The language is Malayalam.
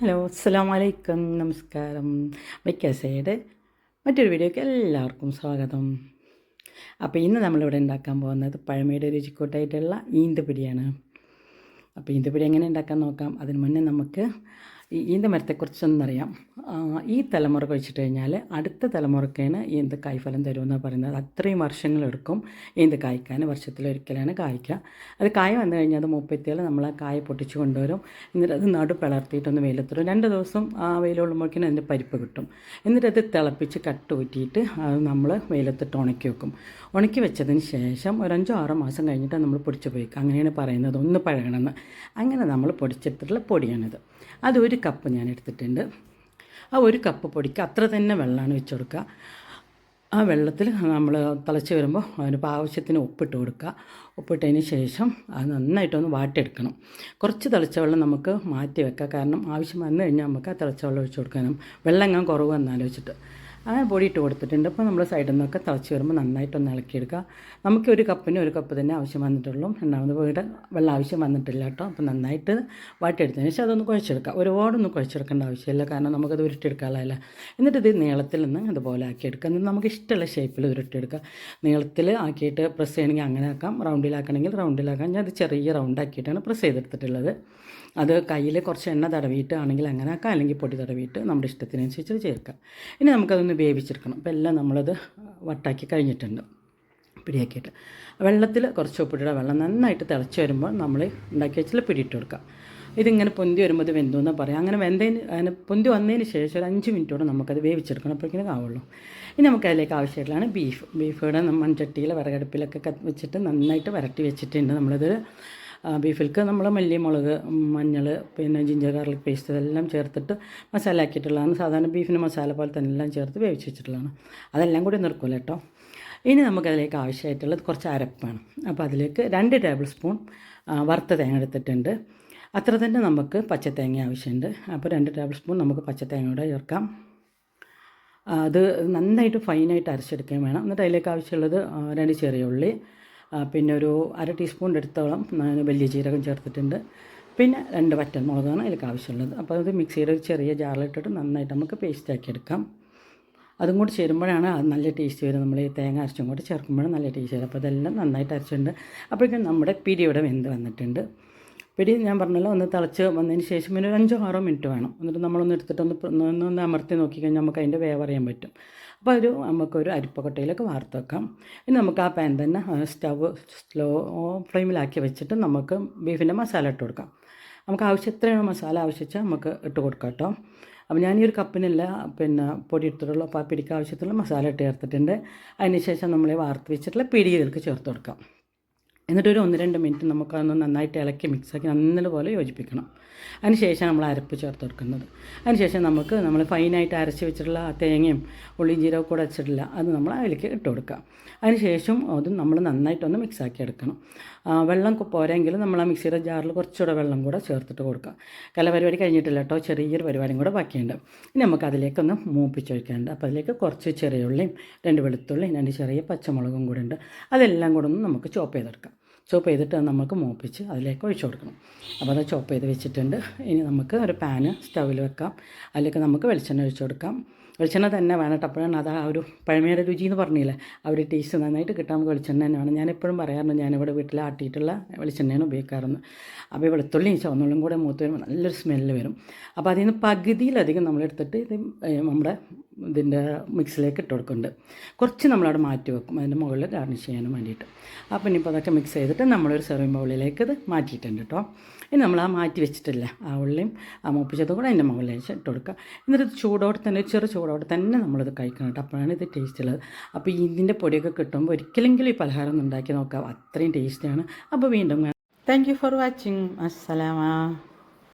ഹലോ അസ്സാം വലൈക്കും നമസ്കാരം വെക്കാസയുടെ മറ്റൊരു വീഡിയോയ്ക്ക് എല്ലാവർക്കും സ്വാഗതം. അപ്പോൾ ഇന്ന് നമ്മളിവിടെ ഉണ്ടാക്കാൻ പോകുന്നത് പഴമയുടെ രുചിക്കൂട്ടായിട്ടുള്ള ഈന്തപ്പിടിയാണ്. അപ്പോൾ ഈന്തപ്പിടി എങ്ങനെ ഉണ്ടാക്കാൻ നോക്കാം? അതിന് മുന്നേ നമുക്ക് ഈ ഈന്തമരത്തെക്കുറിച്ചൊന്നറിയാം. ഈ തലമുറ വെച്ചിട്ട് കഴിഞ്ഞാൽ അടുത്ത തലമുറക്കാണ് എന്ത് കായ്ഫലം തരുമെന്ന് പറയുന്നത്. അത്രയും വർഷങ്ങളെടുക്കും എന്ത് കായ്ക്കാൻ വർഷത്തിലൊരിക്കലാണ് കായ്ക്കുക അത് കായ വന്നു കഴിഞ്ഞാൽ അത് മുപ്പത്തിയാൽ നമ്മൾ ആ കായ പൊട്ടിച്ച് കൊണ്ടുവരും. എന്നിട്ട് അത് നടു പിളർത്തിയിട്ടൊന്ന് വെയിലത്തിടും. രണ്ട് ദിവസം ആ വെയിലുള്ളുമ്പോഴേക്കും അതിന്റെ പരിപ്പ് കിട്ടും. എന്നിട്ട് അത് തിളപ്പിച്ച് കട്ട് ഊറ്റിയിട്ട് അത് നമ്മൾ വെയിലത്തിട്ട് ഉണക്കി വെക്കും. ഉണക്കി വെച്ചതിന് ശേഷം ഒരു അഞ്ചോ ആറോ മാസം കഴിഞ്ഞിട്ട് നമ്മൾ പൊടിച്ച് പോയിക്കുക അങ്ങനെയാണ് പറയുന്നത്. ഒന്ന് പഴകണമെന്ന്. അങ്ങനെ നമ്മൾ പൊടിച്ചെടുത്തിട്ടുള്ള പൊടിയാണിത്. അതൊരു കപ്പ് ഞാൻ എടുത്തിട്ടുണ്ട് ആ ഒരു കപ്പ് പൊടിക്ക് അത്ര തന്നെ വെള്ളമാണ് വെച്ച് കൊടുക്കുക. ആ വെള്ളത്തിൽ നമ്മൾ തിളച്ച് വരുമ്പോൾ അതിന് ആവശ്യത്തിന് ഉപ്പിട്ട് കൊടുക്കുക. ഉപ്പിട്ടതിന് ശേഷം അത് നന്നായിട്ടൊന്ന് വാട്ടിയെടുക്കണം. കുറച്ച് തിളച്ച വെള്ളം നമുക്ക് മാറ്റി വെക്കാം. കാരണം ആവശ്യം വന്നു കഴിഞ്ഞാൽ നമുക്ക് ആ തിളച്ച വെള്ളം ഒഴിച്ച് കൊടുക്കാനും വെള്ളം എങ്ങാൻ കുറവ് വന്നാലോചിച്ചിട്ട് അങ്ങനെ പൊടി ഇട്ട് കൊടുത്തിട്ടുണ്ട്. അപ്പോൾ നമ്മൾ സൈഡിൽ നിന്നൊക്കെ തിളച്ച് വരുമ്പോൾ നന്നായിട്ടൊന്ന് ഇളക്കിയെടുക്കുക. നമുക്ക് ഒരു കപ്പിന് ഒരു കപ്പ് തന്നെ ആവശ്യം വന്നിട്ടുള്ളൂ. രണ്ടാമത് വീട് വെള്ളം ആവശ്യം വന്നിട്ടില്ല കേട്ടോ. അപ്പോൾ നന്നായിട്ട് വാട്ടിയെടുത്തതിന് ശേഷം അതൊന്ന് കുഴച്ചെടുക്കുക. ഒരുപാടൊന്നും കുഴച്ചെടുക്കേണ്ട ആവശ്യമില്ല. കാരണം നമുക്കത് ഉരുട്ടിയെടുക്കാനല്ല എന്നിട്ട് ഇത് നീളത്തിൽ നിന്ന് ഇതുപോലെ ആക്കിയെടുക്കുക. എന്നിട്ട് നമുക്ക് ഇഷ്ടമുള്ള ഷേപ്പിൽ ഉരുട്ടിയെടുക്കുക. നീളത്തിൽ ആക്കിയിട്ട് പ്രസ് ചെയ്യണമെങ്കിൽ അങ്ങനെ ആക്കാം. റൗണ്ടിലാക്കണമെങ്കിൽ റൗണ്ടിലാക്കാം ഞാൻ അത് ചെറിയ റൗണ്ട് ആക്കിയിട്ടാണ് പ്രസ് ചെയ്തെടുത്തിട്ടുള്ളത്. അത് കയ്യിൽ കുറച്ച് എണ്ണ തടവിയിട്ട് ആണെങ്കിൽ അങ്ങനെ ആക്കാം. അല്ലെങ്കിൽ പൊടി തടവിയിട്ട് നമ്മുടെ ഇഷ്ടത്തിനനുസരിച്ച് ചേർക്കാം. ഇനി നമുക്കതൊന്ന് വേവിച്ചെടുക്കണം. അപ്പോൾ എല്ലാം നമ്മളത് വട്ടാക്കി കഴിഞ്ഞിട്ടുണ്ട്. പിടിയാക്കിയിട്ട്. വെള്ളത്തിൽ കുറച്ച് ഉപ്പിട്ടിട വെള്ളം നന്നായിട്ട് തിളച്ച് വരുമ്പോൾ നമ്മൾ ഉണ്ടാക്കി വെച്ചാൽ പിടിയിട്ട് കൊടുക്കുക. ഇതിങ്ങനെ പൊന്തി വരുമ്പോൾ ഇത് വെന്തു എന്ന് പറയാം. അങ്ങനെ വെന്തതിന് അങ്ങനെ പൊന്തി വന്നതിന് ശേഷം ഒരു അഞ്ച് മിനിറ്റോടെ നമുക്കത് വേവിച്ചെടുക്കണം. അപ്പോഴേക്കും ആവുള്ളൂ ഇനി നമുക്ക് അതിലേക്ക് ആവശ്യമായിട്ടുള്ളതാണ് ബീഫ്. ബീഫ് ഇവിടെ മൺചട്ടിയിൽ വിറകടുപ്പിലൊക്കെ വെച്ചിട്ട് നന്നായിട്ട് വരട്ടി വെച്ചിട്ടുണ്ട്. നമ്മളിത് ബീഫിൽക്ക് നമ്മൾ മല്ലി മുളക് മഞ്ഞൾ പിന്നെ ജിഞ്ചർ ഗാർലിക് പേസ്റ്റ് ഇതെല്ലാം ചേർത്തിട്ട് മസാല ആക്കിയിട്ടുള്ളതാണ്. സാധാരണ ബീഫിന് മസാല പോലെ തന്നെ എല്ലാം ചേർത്ത് വേവിച്ച് വെച്ചിട്ടുള്ളതാണ്. അതെല്ലാം കൂടി നിർക്കില്ല കേട്ടോ. ഇനി നമുക്കതിലേക്ക് ആവശ്യമായിട്ടുള്ളത് കുറച്ച് അരപ്പാണ്. അപ്പോൾ അതിലേക്ക് രണ്ട് ടേബിൾ സ്പൂൺ വറുത്ത തേങ്ങ എടുത്തിട്ടുണ്ട്. അത്ര തന്നെ നമുക്ക് പച്ചത്തേങ്ങ ആവശ്യമുണ്ട്. അപ്പോൾ രണ്ട് ടേബിൾ സ്പൂൺ നമുക്ക് പച്ചത്തേങ്ങ കൂടെ ചേർക്കാം അത് നന്നായിട്ട് ഫൈനായിട്ട് അരച്ചെടുക്കുകയും വേണം. എന്നിട്ട് അതിലേക്ക് ആവശ്യമുള്ളത് രണ്ട് ചെറിയ ഉള്ളി പിന്നെ ഒരു അര ടീസ്പൂൺ എടുത്തോളം വലിയ ജീരകം ചേർത്തിട്ടുണ്ട്. പിന്നെ രണ്ട് വറ്റൽമുളകാണ് അതിലേക്ക് ആവശ്യമുള്ളത്. അപ്പോൾ അത് മിക്സിയുടെ ഒരു ചെറിയ ജാറിലിട്ടിട്ട് നന്നായിട്ട് നമുക്ക് പേസ്റ്റ് ആക്കി എടുക്കാം. അതും കൂടി ചേരുമ്പോഴാണ് അത് നല്ല ടേസ്റ്റ് വരും നമ്മൾ ഈ തേങ്ങ അരച്ചും കൂടി ചേർക്കുമ്പോഴും നല്ല ടേസ്റ്റ് വരും അപ്പോൾ അതെല്ലാം നന്നായിട്ട് അരച്ചിട്ടുണ്ട്. അപ്പോഴേക്കും നമ്മുടെ പിരി ഇവിടെ വെന്ത് വന്നിട്ടുണ്ട്? പിടി ഞാൻ പറഞ്ഞല്ലോ ഒന്ന് തിളച്ച് വന്നതിന് ശേഷം പിന്നെ ഒരു അഞ്ചോ ആറോ മിനിറ്റ് വേണം. എന്നിട്ട് നമ്മളൊന്ന് എടുത്തിട്ട് ഒന്ന് ഒന്ന് അമർത്തി നോക്കിക്കഴിഞ്ഞാൽ നമുക്ക് അതിന്റെ വേവ് അറിയാൻ പറ്റും. അപ്പോൾ ഒരു നമുക്കൊരു അരിപ്പക്കൊട്ടയിലൊക്കെ വാർത്ത് വെക്കാം. ഇനി നമുക്ക് ആ പാൻ തന്നെ സ്റ്റവ് സ്ലോ ഫ്ലെയിമിലാക്കി വെച്ചിട്ട് നമുക്ക് ബീഫിന്റെ മസാല ഇട്ട് കൊടുക്കാം. നമുക്ക് ആവശ്യം എത്രയാണ് മസാല ആവശ്യിച്ചാൽ നമുക്ക് ഇട്ട് കൊടുക്കാം കേട്ടോ. അപ്പോൾ ഞാൻ ഈ ഒരു കപ്പിനല്ല പിന്നെ പൊടി എടുത്തിട്ടുള്ള പിടിക്ക് ആവശ്യത്തിലുള്ള മസാല ഇട്ട് ചേർത്തിട്ടുണ്ട്. അതിന് ശേഷം നമ്മൾ വാർത്ത് വെച്ചിട്ടുള്ള പിടി ഇതിലേക്ക് ചേർത്ത് കൊടുക്കാം. എന്നിട്ട് ഒരു ഒന്ന് രണ്ട് മിനിറ്റ് നമുക്കതൊന്ന് നന്നായിട്ട് ഇളക്കി മിക്സാക്കി നല്ലപോലെ യോജിപ്പിക്കണം. അതിനുശേഷം നമ്മൾ അരപ്പ് ചേർത്ത് കൊടുക്കുന്നത്. അതിനുശേഷം നമുക്ക് നമ്മൾ ഫൈനായിട്ട് അരച്ച് വെച്ചിട്ടുള്ള ആ തേങ്ങയും ഉള്ളിയും ജീരകം കൂടെ വെച്ചിട്ടില്ല അത് നമ്മൾ അതിലേക്ക് ഇട്ട് കൊടുക്കുക. അതിനുശേഷം അതും നമ്മൾ നന്നായിട്ടൊന്ന് മിക്സാക്കി എടുക്കണം. വെള്ളം പോരെങ്കിൽ നമ്മൾ ആ മിക്സിയുടെ ജാറിൽ കുറച്ചുകൂടെ വെള്ളം കൂടെ ചേർത്തിട്ട് കൊടുക്കുക. കല പരിപാടി കഴിഞ്ഞിട്ടില്ല കേട്ടോ ചെറിയൊരു പരിപാടിയും കൂടെ ബാക്കിയുണ്ട്. ഇനി നമുക്ക് അതിലേക്കൊന്ന് മൂപ്പിച്ചൊഴിക്കാനുണ്ട് അപ്പോൾ അതിലേക്ക് കുറച്ച് ചെറിയ ഉള്ളിയും രണ്ട് വെളുത്തുള്ളിയും രണ്ട് ചെറിയ പച്ചമുളകും കൂടെ ഉണ്ട്. അതെല്ലാം കൂടെ ഒന്ന് നമുക്ക് ചോപ്പ് ചെയ്തെടുക്കാം. ചോപ്പ് ചെയ്തിട്ട് നമുക്ക് മൂപ്പിച്ച് അതിലേക്ക് ഒഴിച്ചു കൊടുക്കണം. അപ്പോൾ അത് ചോപ്പ് ചെയ്ത് വെച്ചിട്ടുണ്ട്. ഇനി നമുക്ക് ഒരു പാന് സ്റ്റൗവിൽ വെക്കാം. അതിലേക്ക് നമുക്ക് വെളിച്ചെണ്ണ ഒഴിച്ചു കൊടുക്കാം. വെളിച്ചെണ്ണ തന്നെ വേണം. കേട്ടോ അപ്പോഴാണ് അത് ആ ഒരു പഴമയുടെ രുചി എന്ന് പറഞ്ഞില്ലേ? ആ ഒരു ടേസ്റ്റ് നന്നായിട്ട് കിട്ടാൻ നമുക്ക് വെളിച്ചെണ്ണ തന്നെയാണ് ഞാൻ എപ്പോഴും പറയാറുണ്ട് ഞാനിവിടെ വീട്ടിൽ ആട്ടിയിട്ടുള്ള വെളിച്ചെണ്ണയാണ് ഉപയോഗിക്കാറുണ്ട് അപ്പോൾ വെളുത്തുള്ളിയും ചുവന്നുള്ളിയും കൂടെ മൂത്ത് വരുമ്പോൾ നല്ലൊരു സ്മെല്ല് വരും. അപ്പോൾ അതിൽ നിന്ന് പകുതിയിലധികം നമ്മളെടുത്തിട്ട് ഇത് നമ്മുടെ ഇതിന്റെ മിക്സിലേക്ക് ഇട്ട് കൊടുക്കുന്നുണ്ട്. കുറച്ച് നമ്മളവിടെ മാറ്റി വെക്കും. അതിന്റെ മുകളിൽ ഗാർണിഷ് ചെയ്യാനും വേണ്ടിയിട്ട്. അപ്പോൾ ഇനിയിപ്പോൾ അതൊക്കെ മിക്സ് ചെയ്തിട്ട് നമ്മളൊരു സെർവിങ് ബൗളിലേക്ക് ഇത് മാറ്റിയിട്ടുണ്ട് കേട്ടോ ഇനി നമ്മൾ ആ മാറ്റി വെച്ചിട്ടില്ല. ആ ഉള്ളിയും ആ മൂപ്പിച്ചതും കൂടെ അതിന്റെ മുകളിലേക്ക് ഇട്ട് കൊടുക്കുക. എന്നിട്ട് ചൂടോടെ തന്നെ ചെറു ചൂടോടെ തന്നെ നമ്മളിത് കഴിക്കണം കേട്ടോ അപ്പോഴാണ് ഇത് ടേസ്റ്റ് ഉള്ളത്. അപ്പോൾ ഇതിന്റെ പൊടിയൊക്കെ കിട്ടുമ്പോൾ ഒരിക്കലെങ്കിലും ഈ പലഹാരം ഒന്ന് ഉണ്ടാക്കി നോക്കാം. അത്രയും ടേസ്റ്റിയാണ് അപ്പോൾ വീണ്ടും താങ്ക് യു ഫോർ വാച്ചിങ് അസ്സലാമ